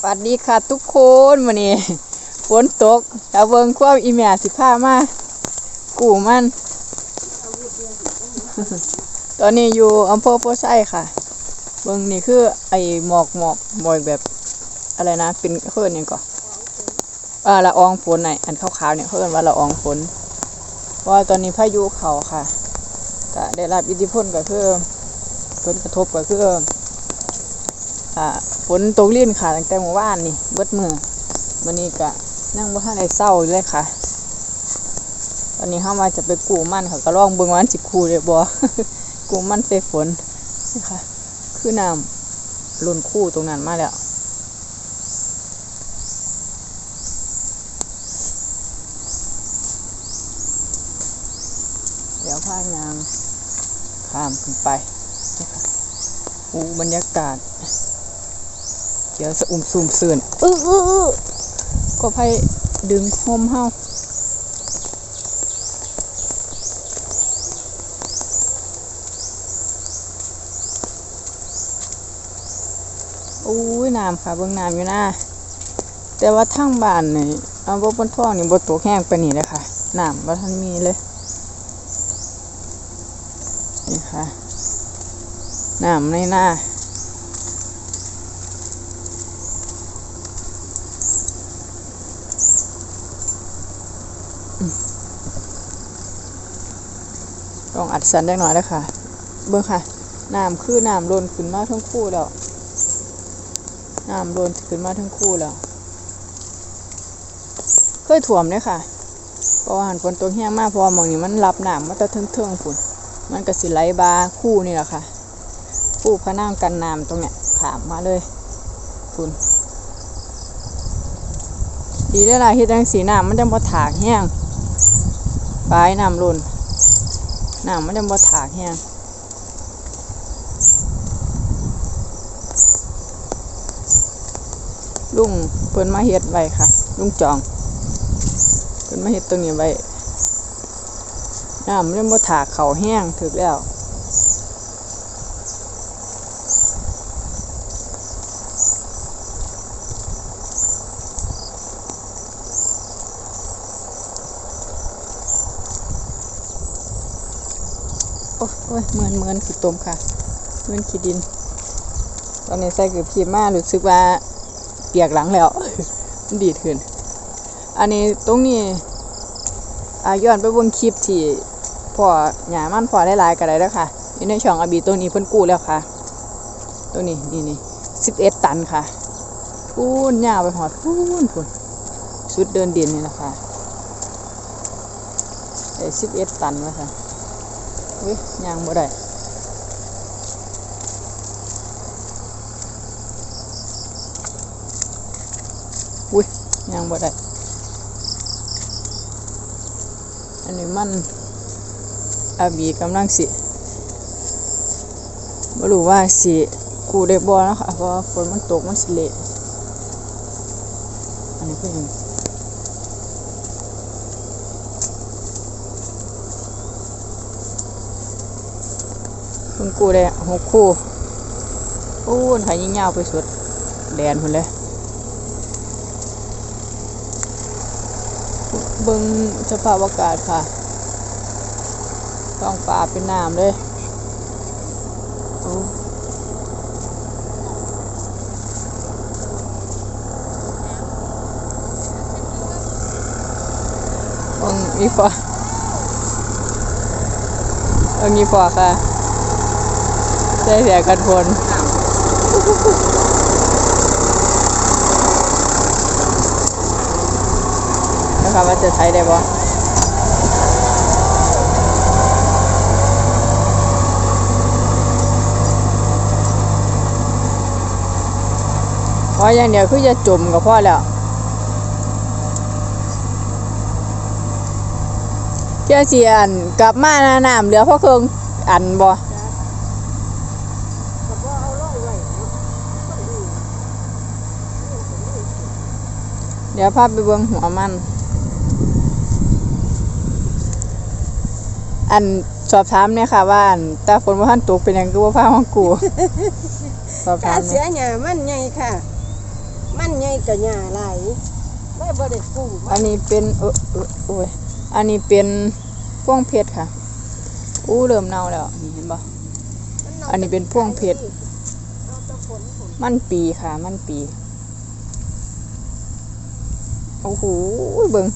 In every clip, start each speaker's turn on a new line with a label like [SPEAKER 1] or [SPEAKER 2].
[SPEAKER 1] สวัสดีค่ะทุกคนวันนี้ฝนตกเอาเบิงควาอีเมียสิผ้ามากูมัน ตอนนี้อยู่อำเภอโพไซค่ะเบิงนี่คือไอหมอกหมอกหมอกแบบอะไรนะ เป็นเขาเอิ้นหยังก่อนอ่าละอองฝนไหนอันขาวๆเนี่ยเขาเอิ้นว่าละอองฝนว่าตอนนี้พายุเขาค่ะก็ได้รับอิทธิพลก็คือผลกระทบก็คืออ่า ฝนตกลิ่นค่ะตั้งแต่เมื่อวานนี่เบิดมือวันนี้ก็นั่งบ่ทันได้เศร้าเลยค่ะตอนนี้เข้ามาจะไปกู้มันค่ะก็ลองเบิ่งว่ามันสิกู้ได้บ่กู้มันไปฝนนี่ค่ะ คือน้ำล้นคู่ตรงนั้นมาแล้วเดี๋ยวพายางข้ามขึ้นไปนะคะอู้บรรยากาศ เดี๋ยวสะอุ่มซุ่มเสื่อนอื้ออก็ไพดึงโฮมเฮาอุ้ยน้ำค่ะเบื้องน้ำอยู่นะแต่ว่าทางบ้านนี่เอาบ่บนท้องนี่บ่ตกแห้งไปนนี่เลยค่ะน้ำบ่ทันมีเลยนี่ค่ะน้ำในหน้า ต้องอัด สันได้หน่อยแล้วค่ะ เบิ่งค่ะน้ำคือน้ำล้นขึ้นมาทั้งคู่แล้วน้ำล้นขึ้นมาทั้งคู่แล้วเคยถ่วมเลยค่ะเพราะว่าหันฝนตกแห้งมากพราะว่าหมองนี้มันรับน้ำมาแต่เทิงๆฝุ่นมันก็สิไหลบาคู่นี่แหละค่ะคู่พนังกันน้ำตรงเนี้ยขามมาเลยฝุ่นดีได้อละที่จังสีน้ำมันจะบ่ถากแห้งปลายน้ำล้น น้ำมันจะบ่ถากแห้งลุงเพิ่นมาเฮ็ดไว้ค่ะ ลุงจองเพิ่นมาเฮ็ดตรงนี้ไว้น้ำมันจะบ่ถากเขาแห้งถึกแล้ว โอ้ยเหมือนเหมือนขี้ตมค่ะเหมือนขี้ดิน ตอนนี้ใส่กือบขีมารู้สึกว่าเปียกหลังแล้วมันดีดขึ้น อันนี้ตรงนี้อาย้อนไปบนคลิปที่พ่อหยามันพ่อหลายๆก็ได้แล้วค่ะอยู่ในช่องอบีตัวนี้เพิ่นกู้แล้วค่ะ ตัวนี้นี่นี่สิบเอ็ดตันค่ะพูนยาวไปหอดพูนพูนชุดเดินดินนี่แหละค่ะได้สิบเอ็ดตันวะค่ะ อุ้ยยางบ่ได้อุ้ยยางบ่ได้ อันนี้มันอาบีกำลังสิบ่รู้ว่าสิกูได้บ่เนะค่ะเพราะฝนมันตกมันสิเละอันนี้คือ หยังคุณกูได้หกคู่อู้นหายยิ่งยาวไปสุด แดนคนเลยเบิ้งสภาพอากาศค่ะ ต้องฟ้าเป็นน้ำเลยอ้เบิ้งมีฟ้าเบิ้งมีฟ้าค่ะ ใส่เสียกันฝนนะครับว่าจะใช้ได้บ่พออย่างเดียวคือจะจุ่มก็พอแล้วเจ้าเสียนกลับมาหน้าน้ำเหลือพ่อเครื่องอันบ่ เดี๋ยวพาไปเบิ่งหัวมัน อันสอบถามเนี่ยค่ะว่าอันตาฝนว่าท่านตกเป็นหยังคือว่าพามากูสอบ
[SPEAKER 2] กา
[SPEAKER 1] ถาม
[SPEAKER 2] เสี
[SPEAKER 1] เนี่ย
[SPEAKER 2] ยหญ้ามันใหญ่ค่ะ มันใหญ่กับหญ้าหลายได้บ่ได้กู้มั
[SPEAKER 1] อันนี้เป็นเออเออโอ้ยอันนี้เป็นพวงเพชรค่ะอู้เริ่มเน่าแล้วนี่เห็นบ่อันนี้เป็นพวงเพชร
[SPEAKER 2] เอาแตะผลผล
[SPEAKER 1] มันปีค่ะ มันปี โอ้โหเบิ่ง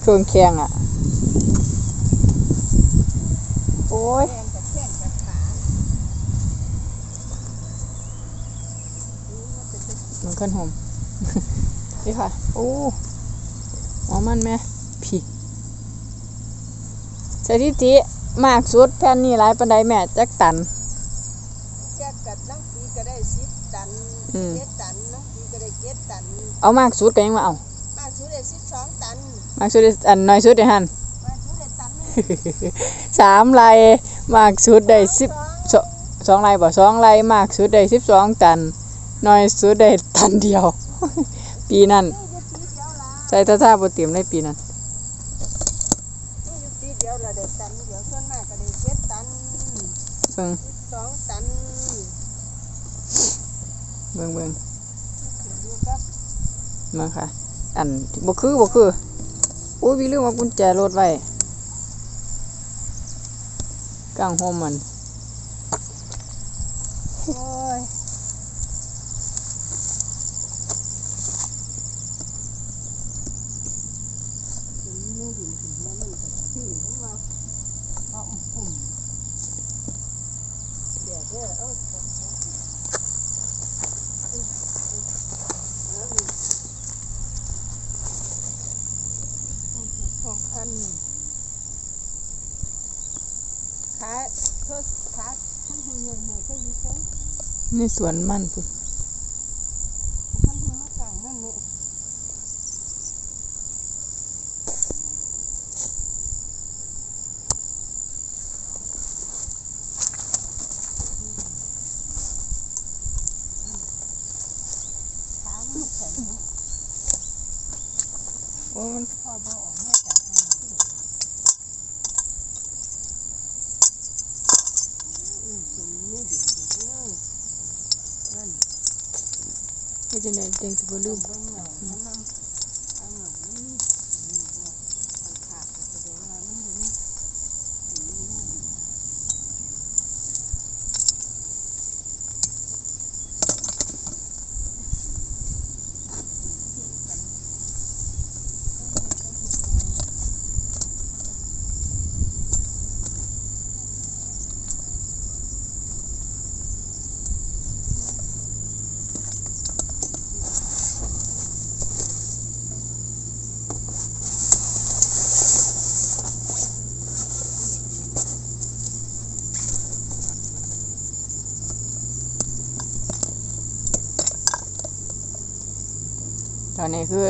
[SPEAKER 1] เครื่องแข็งอะ โอ้ย
[SPEAKER 2] แข้งกับแข้งกับขา
[SPEAKER 1] มันขึ้นหอมนี่ค่ะ โอ้หอมมันไหมพี่สถิติมากสุดแผ่นนี้หลายปันไดแม่จักตัน
[SPEAKER 2] แจ๊กกัดน้ำปีก็ได้สิบตัน
[SPEAKER 1] อืม
[SPEAKER 2] เจ็ดตันน้ำปีก็ได้เจ็ดตัน
[SPEAKER 1] เอามากสุดก็ยังมาเอา
[SPEAKER 2] มากสุดได้สิบสองตัน
[SPEAKER 1] มากสุดได้อันน้อยสุดได้หัน
[SPEAKER 2] มากสุดได้ตันหนึ่ง
[SPEAKER 1] สามลายมากสุดได้สิบสองสองลายบ่สองลายมากสุดได้สิบสองตันน้อยสุดได้ตันเดียว ปีนั้น
[SPEAKER 2] นี่อยู่ปีเดียวละ
[SPEAKER 1] ใส่ตาท่าบ่เตรียมได้ปีนั้น
[SPEAKER 2] นี่อยู่ปีเดียวละได้ตันเดียวส่วนมากก็ได้เจ็ดตัน
[SPEAKER 1] เบิ่ง
[SPEAKER 2] สิบสองตัน
[SPEAKER 1] เบิ่งเบิ่ง
[SPEAKER 2] ขึ้นอยู่กับ
[SPEAKER 1] มาค่ะอันบ่คือบ่คือโอ้ยพี่ลืมว่ากุญแจรถไว้กลางห่มมัน
[SPEAKER 2] โอ้ยขึ้นนี่ดินขึ้นมามันก็ที่ขึ้นมาเอาอุ่มๆเดี๋ยวเด้อเอา หกพันขาเธอขาท่านเงินเนี่ยเธออยู่เช่น
[SPEAKER 1] ในสวนมันพุ่น
[SPEAKER 2] ท่านเงินมาสั่งนั่นเนี่ยขามันแข็ง
[SPEAKER 1] โอ้ยมัน
[SPEAKER 2] พ่อบ่ออกแม่จ๋าให้ที่อืมสมนี่ดิเด้อนั่น
[SPEAKER 1] เฮ็ดจังได๋จังสิบ่ลืม
[SPEAKER 2] เบิ่งเหงามันนำเอาเหงามันนี่นี่บ่เอาขาดแสดงว่ามันอยู่นี่อยู่นี่นี่
[SPEAKER 1] ตอนนี้คือ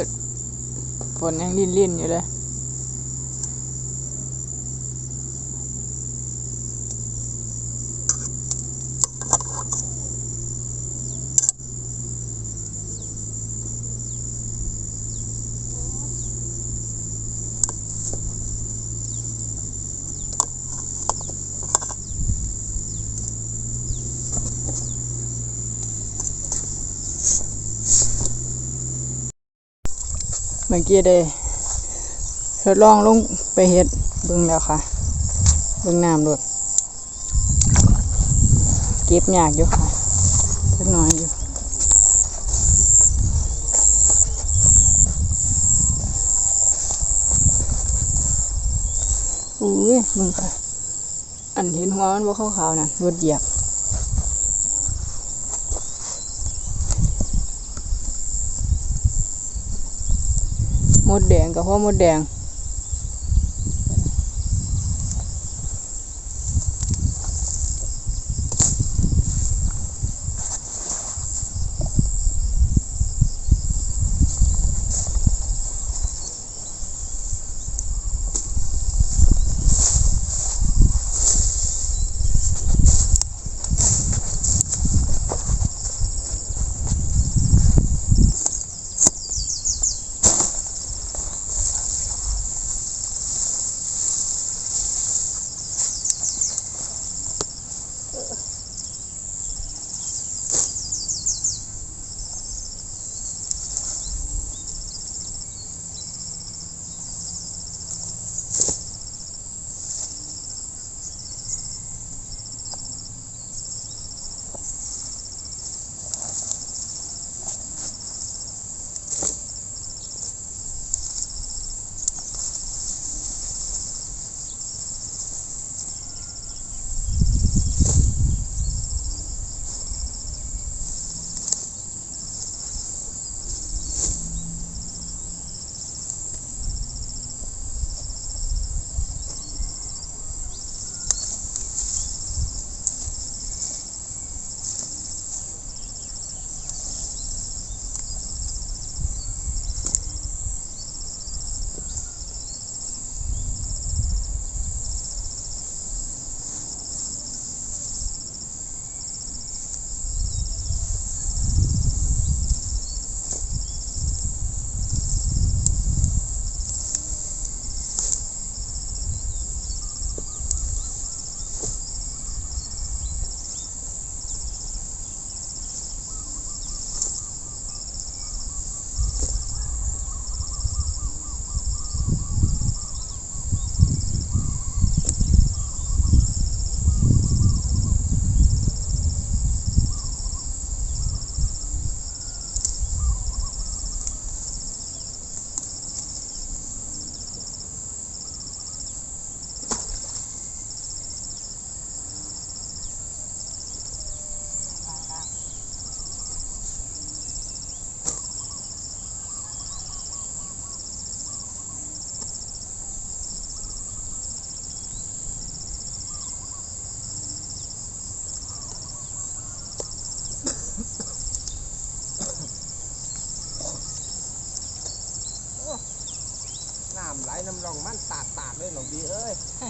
[SPEAKER 1] ฝนยังลิ่นๆอยู่เลย มื่อกี้ได้ทดลองลงไปเฮ็ดเบิ่งแล้วค่ะเบิ่งน้ำด้วยเก็บยากอยู่ค่ะเล็กน้อยอยู่อุ้ยมึงค่ะ อันเห็นหัวมันบ่ขาวๆนะรถเหยียบ มดแดงกับพ่อมดแดง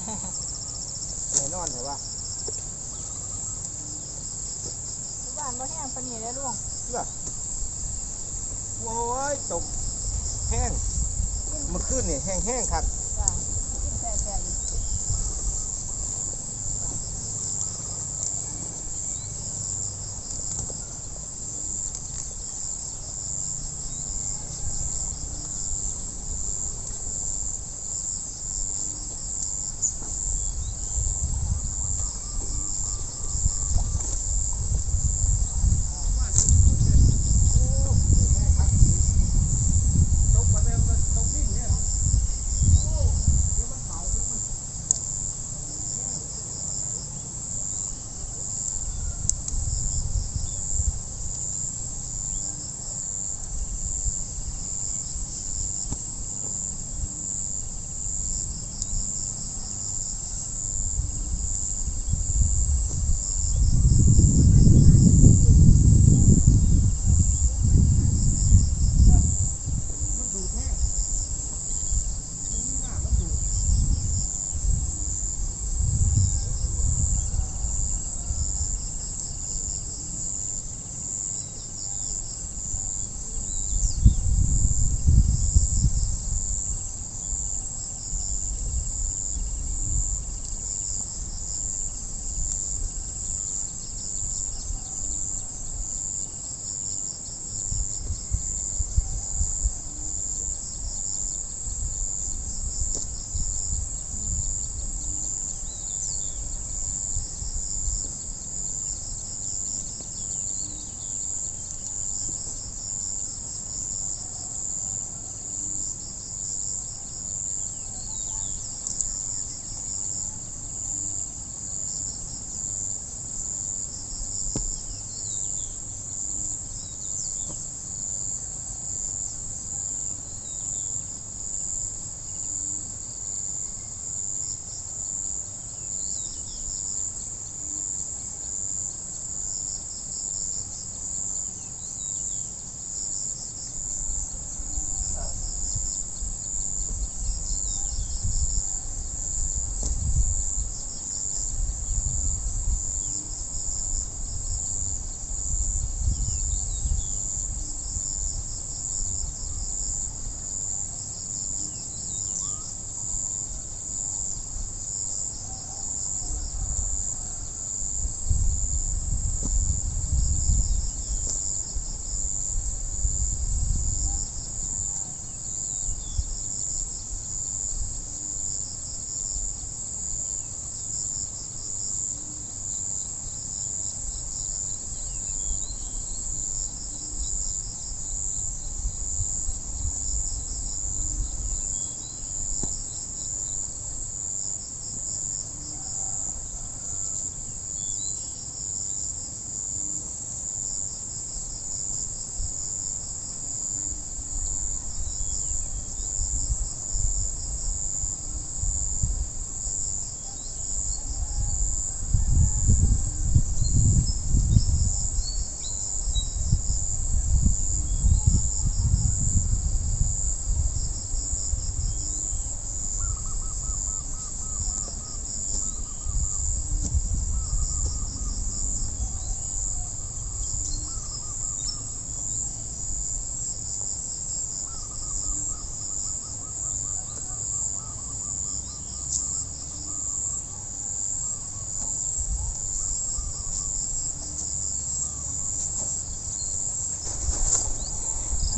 [SPEAKER 3] แน่นอนแต่ว่า
[SPEAKER 1] บ้านบ่แห้งปานนี้ได้ลุง
[SPEAKER 3] โอ้ยตกแห้งเมื่อคืนนี่แห้งๆครับ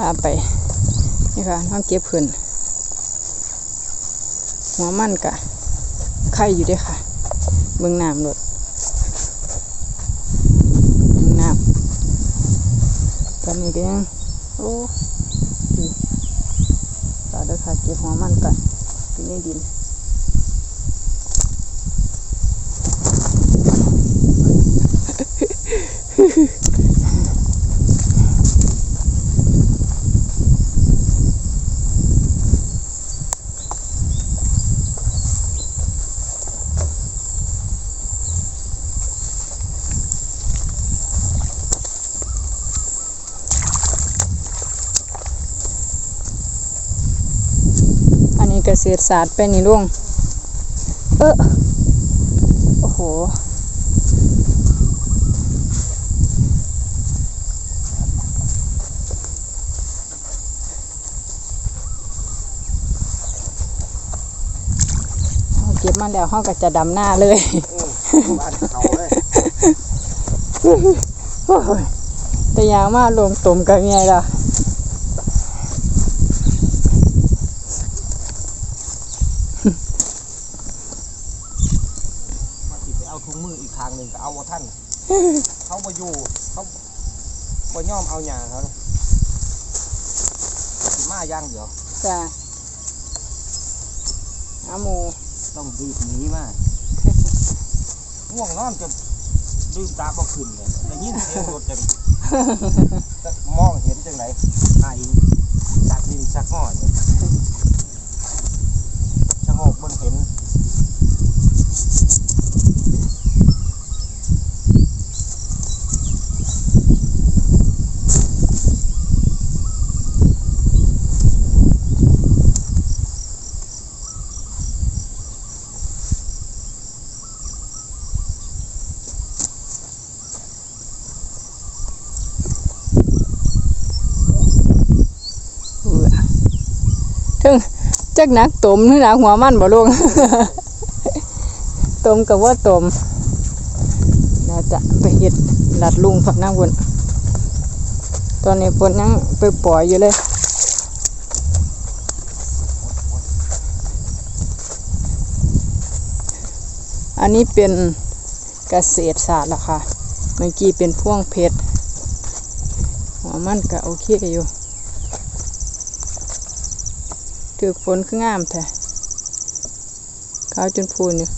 [SPEAKER 1] พาไป นี่ค่ะน้องเก็บเพิ่นหัวมันกะไข่อยู่ด้อค่ะ เบิ่งน้ำรดเบิ่งน้ำตอนนี้ก็ยัง โอ้ต่อเด้อค่ะ เก็บหัวมันก่อนอยู่ในดินอั กษตรศาสตร์ไปนี่ลุงเออโอ้โหเอาเก็บมาแล้วเขาก็จะดำหน้าเลย
[SPEAKER 3] อืมบ้านเขาเลย
[SPEAKER 1] โอ้ยแต่ยางมาลงตุ่มกันไงล่ะ
[SPEAKER 3] มาสิไปเอาถุง มืออีกทางหนึ่งก็เอาว่าท่าน เขาบ่อยู่เขาบ่ยอมเอาหยาเขาเลยสิมาอย่างเดียว
[SPEAKER 1] จ้ะอาหมู
[SPEAKER 3] ต้องรีบหนีมาง่วงนอนจนดื่มตาบ่ขึ้นเลยได้ยินเสียงรถจังมองเห็นจังไหนไอ้สักดินสักห้อยเนี่ยชะโงกเบิ่งเห็น
[SPEAKER 1] เอือถึง จักนักตมหรือหนักหัวมันบ่ลูกตุ่มกับว่าตมเราจะไปเห็ดหลัดลุงฝักน้ำวนตอนนี้ฝนยังไปปล่อยอยู่เลยอันนี้เป็นเกษตรศาสตร์ล้วค่ะ เมื่อกี้เป็นพ่วงเพชรหัวมันก็โอเคอยู่ ถือฝนคืองามแท้ขาวจนพูนอ
[SPEAKER 3] ยู่